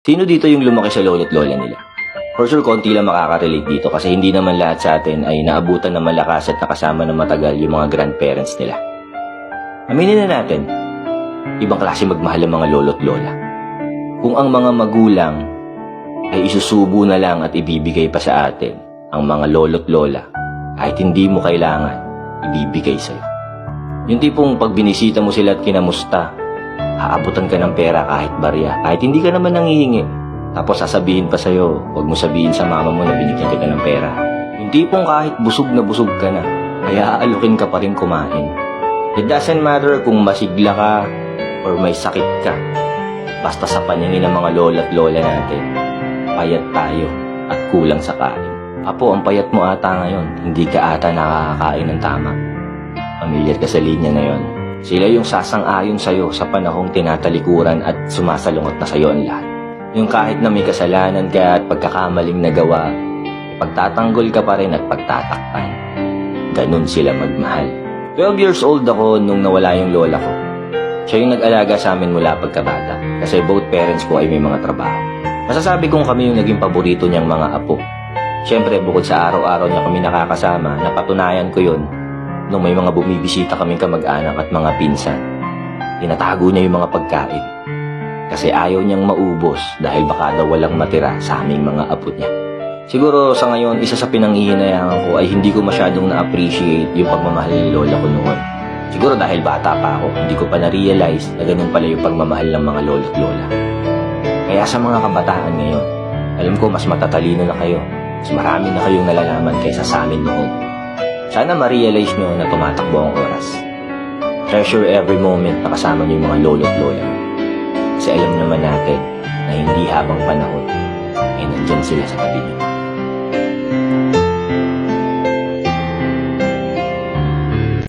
Sino dito yung lumaki sa lolo't lola nila? For sure, konti lang makaka-relate dito kasi hindi naman lahat sa atin ay naabutan ng malakas at nakasama ng matagal yung mga grandparents nila. Aminin na natin, ibang klase magmahal ang mga lolo't lola. Kung ang mga magulang ay isusubo na lang at ibibigay pa sa atin ang mga lolo't lola, kahit hindi mo kailangan, ibibigay sa'yo. Yung tipong pag binisita mo sila at kinamusta, aabutan ka ng pera kahit barya, kahit hindi ka naman nangihingi. Tapos sasabihin pa sa'yo, huwag mo sabihin sa mama mo na binigyan kita ng pera. Yung tipong kahit busog na busog ka na, kaya aalukin ka pa rin kumain. It doesn't matter kung masigla ka or may sakit ka. Basta sa paningin ng mga lola at lola natin, payat tayo at kulang sa kain. Apo, ang payat mo ata ngayon, hindi ka ata nakakakain ng tama. Familiar ka sa linya na yon. Sila yung sasang-ayon sa'yo sa panahong tinatalikuran at sumasalungot na sa'yo ang lahat. Yung kahit na may kasalanan ka at pagkakamaling nagawa, pagtatanggol ka pa rin at pagtatakpan. Ganun sila magmahal. 12 years old ako nung nawala yung lola ko. Siya yung nag-alaga sa amin mula pagkabata kasi both parents ko ay may mga trabaho. Masasabi kong kami yung naging paborito niyang mga apo. Siyempre, bukod sa araw-araw niya kami nakakasama, napatunayan ko yun nung may mga bumibisita kaming kamag-anak at mga pinsan. Tinatago niya yung mga pagkain kasi ayaw niyang maubos dahil baka daw walang matira sa aming mga apo niya. Siguro sa ngayon, isa sa pinanghihinayangan ko ay hindi ko masyadong na-appreciate yung pagmamahal ni lola ko noon. Siguro dahil bata pa ako, hindi ko pa na-realize na ganun pala yung pagmamahal ng mga lolo at lola. Kaya sa mga kabataan ngayon, alam ko mas matatalino na kayo. Mas marami na kayong nalalaman kaysa sa amin noon. Sana ma-realize nyo na tumatakbo ang oras. Treasure every moment na kasama nyo yung mga lolo at lola. Kasi alam naman natin na hindi habang panahon ay nandyan sila sa tabi nyo.